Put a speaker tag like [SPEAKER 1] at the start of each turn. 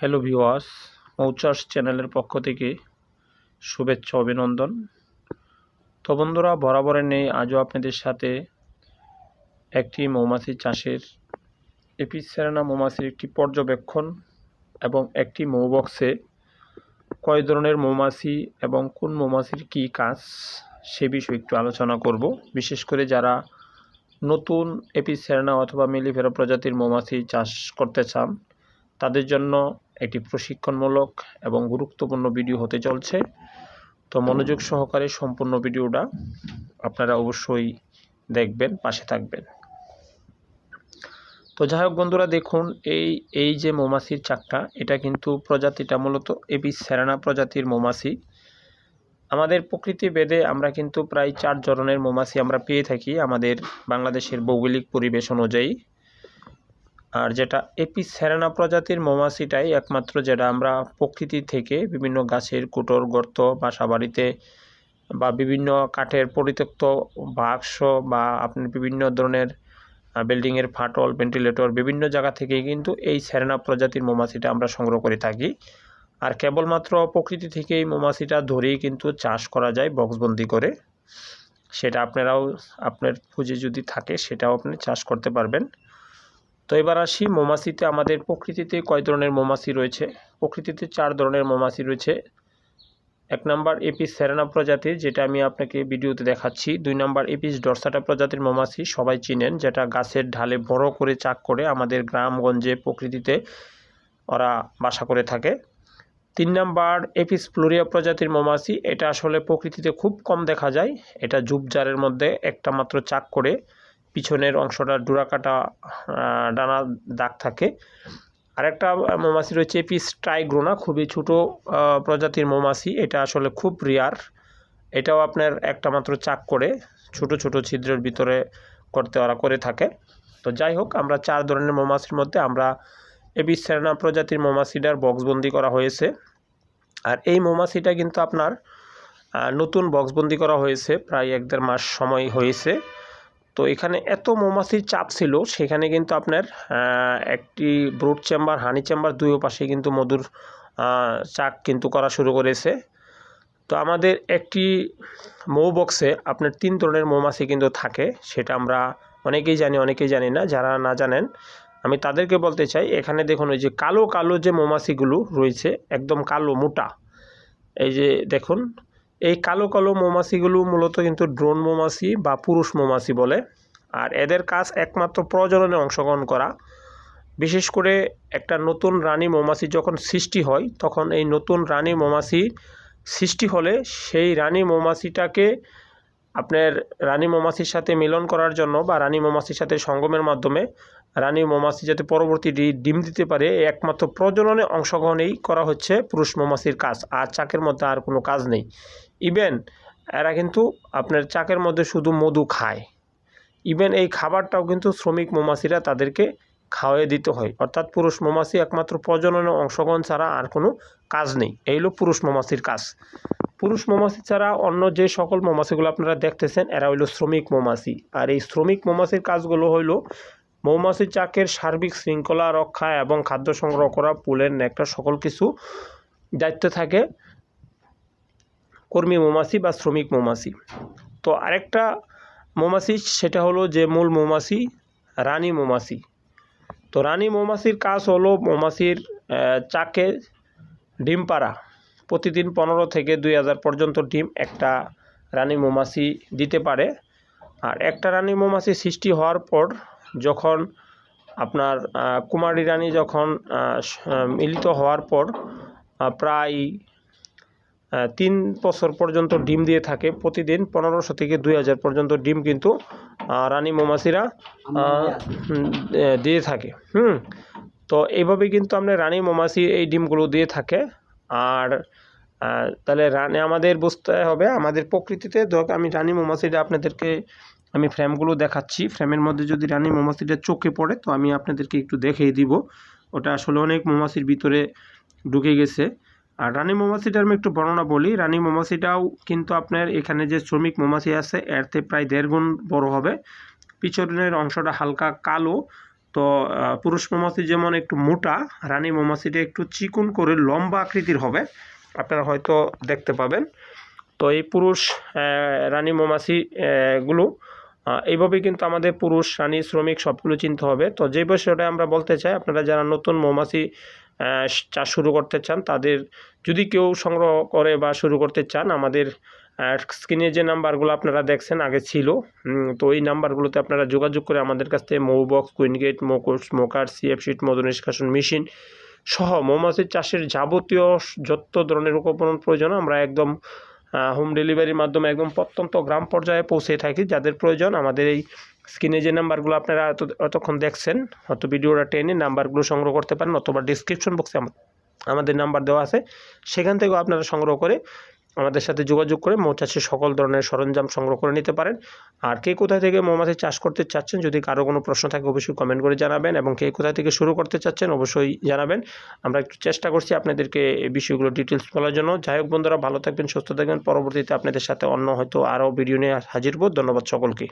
[SPEAKER 1] Hello ভিওয়াস মৌচাষ চ্যানেলের পক্ষ থেকে শুভেচ্ছা, অভিনন্দন। তো বন্ধুরা বরাবরের নেই আজও আপনাদের সাথে একটি মৌমাছি চাষের এপিসেরানা মৌমাছির একটি পর্যবেক্ষণ এবং একটি মৌবক্সে কয় ধরনের মৌমাছি এবং কোন মৌমাছির কী কাজ সে বিষয়ে একটু আলোচনা করব। বিশেষ করে যারা নতুন এপিসেরানা অথবা মিলিফেরা প্রজাতির মৌমাছি চাষ করতে চান, তাদের জন্য একটি প্রশিক্ষণমূলক এবং গুরুত্বপূর্ণ ভিডিও হতে চলছে। তো মনোযোগ সহকারে সম্পূর্ণ ভিডিওটা আপনারা অবশ্যই দেখবেন, পাশে থাকবেন। তো যাই হোক বন্ধুরা, দেখুন, এই এই যে মৌমাছির চাকটা, এটা কিন্তু প্রজাতিটা মূলত এবি সেরানা প্রজাতির মৌমাছি। আমাদের প্রকৃতি বেদে আমরা কিন্তু প্রায় চার ধরনের মৌমাছি আমরা পেয়ে থাকি আমাদের বাংলাদেশের ভৌগোলিক পরিবেশ অনুযায়ী। আর যেটা এপি সেরানা প্রজাতির মৌমাছিটাই একমাত্র যেটা আমরা প্রকৃতি থেকে বিভিন্ন গাছের কুটোর, গর্ত বাসা বাড়িতে বা বিভিন্ন কাঠের পরিত্যক্ত বাক্স বা আপনার বিভিন্ন ধরনের বিল্ডিংয়ের ফাটল, ভেন্টিলেটর বিভিন্ন জায়গা থেকে কিন্তু এই সেরেনা প্রজাতির মৌমাছিটা আমরা সংগ্রহ করে থাকি। আর কেবলমাত্র প্রকৃতি থেকে এই মৌমাছিটা ধরেই কিন্তু চাষ করা যায় বক্সবন্দি করে। সেটা আপনারাও, আপনার পুঁজি যদি থাকে সেটাও আপনি চাষ করতে পারবেন। তো এবার আসি মৌমাছিতে। আমাদের প্রকৃতিতে কয় ধরনের মৌমাছি রয়েছে? প্রকৃতিতে চার ধরনের মৌমাছি রয়েছে। এক নম্বর এপিস সেরানা প্রজাতির যেটা আমি আপনাকে ভিডিওতে দেখাচ্ছি। দুই নম্বর এপিস ডরসাটা প্রজাতির মৌমাছি, সবাই চিনেন, যেটা গাছের ঢালে বড় করে চাক করে আমাদের গ্রামগঞ্জে প্রকৃতিতে ওরা বাসা করে থাকে। তিন নাম্বার এপিস ফ্লোরিয়া প্রজাতির মৌমাছি, এটা আসলে প্রকৃতিতে খুব কম দেখা যায়। এটা জুবজারের মধ্যে একটা মাত্র চাক করে। পিছনের অংশটা ডুরাকাটা ডানা দাগ থাকে। আরেকটা মৌমাছি রয়েছে এপিস ট্রাইগ্রোনা খুবই ছোট প্রজাতির মৌমাছি। এটা আসলে খুব রিয়ার এটাও আপনার একটা মাত্র চাক করে ছোট ছোট ছিদ্রের ভিতরে করতে ওরা করে থাকে। তো যাই হোক, আমরা চার ধরনের মৌমাছির মধ্যে আমরা এপিস সেরেনা প্রজাতির মৌমাছিটার বক্সবন্দি করা হয়েছে। আর এই মৌমাছিটা কিন্তু আপনার নতুন বক্সবন্দি করা হয়েছে, প্রায় এক দেড় মাস সময় হয়েছে। তো এখানে এত মৌমাছির চাপ ছিল, সেখানে কিন্তু আপনার একটি ব্রুড চেম্বার হানি চেম্বার দুই পাশে কিন্তু মধুর চাক কিন্তু করা শুরু করেছে। তো আমাদের একটি মৌ বক্সে আপনার তিন ধরনের মৌমাছি কিন্তু থাকে, সেটা আমরা অনেকেই জানি অনেকেই জানি না, যারা না জানেন, আমি তাদেরকে বলতে চাই, এখানে দেখুন ওই যে কালো কালো যে মৌমাছিগুলো রয়েছে, একদম কালো, মোটা, এই যে দেখুন এই কালো কালো মৌমাছিগুলো মূলত কিন্তু ড্রোন মৌমাছি বা পুরুষ মৌমাছি বলে। আর এদের কাজ একমাত্র প্রজননে অংশগ্রহণ করা। বিশেষ করে একটা নতুন রানী মৌমাছি যখন সৃষ্টি হয়, তখন এই নতুন রানী মৌমাছি সৃষ্টি হলে সেই রানী মৌমাছিটাকে আপনার রানী মৌমাছির সাথে মিলন করার জন্য বা রানী মৌমাছির সাথে সঙ্গমের মাধ্যমে রানী মৌমাছি যাতে পরবর্তী ডিম দিতে পারে একমাত্র প্রজননে অংশগ্রহণেই করা হচ্ছে পুরুষ মৌমাছির কাজ। আর চাকের মধ্যে আর কোনো কাজ নেই। ইভেন এরা কিন্তু আপনার চাকের মধ্যে শুধু মধু খায়। ইভেন এই খাবারটাও কিন্তু শ্রমিক মৌমাছিরা তাদেরকে খাওয়াই দিতে হয়। অর্থাৎ পুরুষ মৌমাছি একমাত্র প্রজননে অংশগ্রহণ ছাড়া আর কোনো কাজ নেই। এই হলো পুরুষ মৌমাছির কাজ। পুরুষ মৌমাছি ছাড়া অন্য যে সকল মৌমাছিগুলো আপনারা দেখতেছেন, এরা হইল শ্রমিক মৌমাছি। আর এই শ্রমিক মৌমাছির কাজগুলো হইল মৌমাছি চাকের সার্বিক শৃঙ্খলা রক্ষা এবং খাদ্য সংগ্রহ করা, পুলের নেকটা সকল কিছু দায়িত্ব থাকে। কর্মী মৌমাছি বা শ্রমিক মৌমাছি। তো আরেকটা মৌমাছি, সেটা হলো যে মূল মৌমাছি, রানী মৌমাছি। তো রানী মৌমাছির কাজ হলো মৌমাছির চাকে ডিম পাড়া। প্রতিদিন পনেরো থেকে দুই হাজার পর্যন্ত ডিম একটা রানী মৌমাছি দিতে পারে। আর একটা রানী মৌমাছি সৃষ্টি হওয়ার পর যখন আপনার কুমারী রানী যখন মিলিত হওয়ার পর প্রায় তিন বছর পর্যন্ত ডিম দিয়ে থাকে। প্রতিদিন পনেরোশো থেকে দুই হাজার পর্যন্ত ডিম কিন্তু রানী মৌমাছিরা দিয়ে থাকে। হুম? তো এইভাবে কিন্তু আমরা রানী মৌমাছি এই ডিমগুলো দিয়ে থাকে। আর তাহলে রানী আমাদের বুঝতে হবে আমাদের প্রকৃতিতে ধর আমি রানী মৌমাছিটা আপনাদেরকে আমি ফ্রেমগুলো দেখাচ্ছি। ফ্রেমের মধ্যে যদি রানী মৌমাছিটা চোখে পড়ে তো আমি আপনাদেরকে একটু দেখিয়ে দিব। ওটা আসলে অনেক মৌমাছির ভিতরে ঢুকে গেছে। আর রানী মৌমাছিটার আমি একটু বর্ণনা বলি। রানী মৌমাছিটাও কিন্তু আপনার এখানে যে শ্রমিক মৌমাছি আছে, এর থেকে প্রায় দেড় গুণ বড় হবে। পিছনের অংশটা হালকা কালো। তো পুরুষ মৌমাছি যেমন একটু মোটা, রানী মৌমাছিটা একটু চিকন করে লম্বা আকৃতির হবে। আপনারা হয়তো দেখতে পাবেন। তো, এই পুরুষ রানী মৌমাছি গুলো এইভাবে কিন্তু আমাদের পুরুষ, রানী, শ্রমিক সবগুলো চিনতে হবে। তো, যে বিষয়টা আমরা বলতে চাই, আপনারা যারা নতুন মৌমাছি চাষ শুরু করতে চান, তাদের যদি কেউ সংগ্রহ করে বা শুরু করতে চান, আমাদের স্ক্রিনে যে নাম্বারগুলো আপনারা দেখছেন, আগে ছিল তো এই নাম্বারগুলোতে আপনারা যোগাযোগ করে আমাদের কাছ থেকে মৌ বক্স কুইনগেট, মোকোস স্মোকার সিএফ শিট, মধু নিষ্কাশন মেশিন সহ মৌমাছির চাষের যাবতীয় যত ধরনের উপকরণ প্রয়োজন, আমরা একদম হোম ডেলিভারির মাধ্যমে একদম প্রত্যন্ত গ্রাম পর্যায়ে পৌঁছে থাকি। যাদের প্রয়োজন, আমাদের এই স্ক্রিনে যে নাম্বারগুলো আপনারা এত, এতক্ষণ দেখছেন, হয়তো ভিডিওটা টেনে নাম্বারগুলো সংগ্রহ করতে পারেন অথবা ডিসক্রিপশন বক্সে আমাদের নাম্বার দেওয়া আছে। সেখান থেকেও আপনারা সংগ্রহ করে আমাদের সাথে যোগাযোগ করে মৌচাষের সকল ধরনের সরঞ্জাম সংগ্রহ করে নিতে পারেন। আর কে কোথা থেকে মৌমাছি চাষ করতে চাচ্ছেন, যদি কারও কোনো প্রশ্ন থাকে অবশ্যই কমেন্ট করে জানাবেন এবং কে কোথা থেকে শুরু করতে চাচ্ছেন অবশ্যই জানাবেন। আমরা একটু চেষ্টা করছি আপনাদেরকে এই বিষয়গুলো ডিটেলস বলার জন্য। যাই হোক বন্ধুরা, ভালো থাকবেন, সুস্থ থাকবেন। পরবর্তীতে আপনাদের সাথে অন্য হয়তো আরও ভিডিও নিয়ে হাজির হব। ধন্যবাদ সকলকে।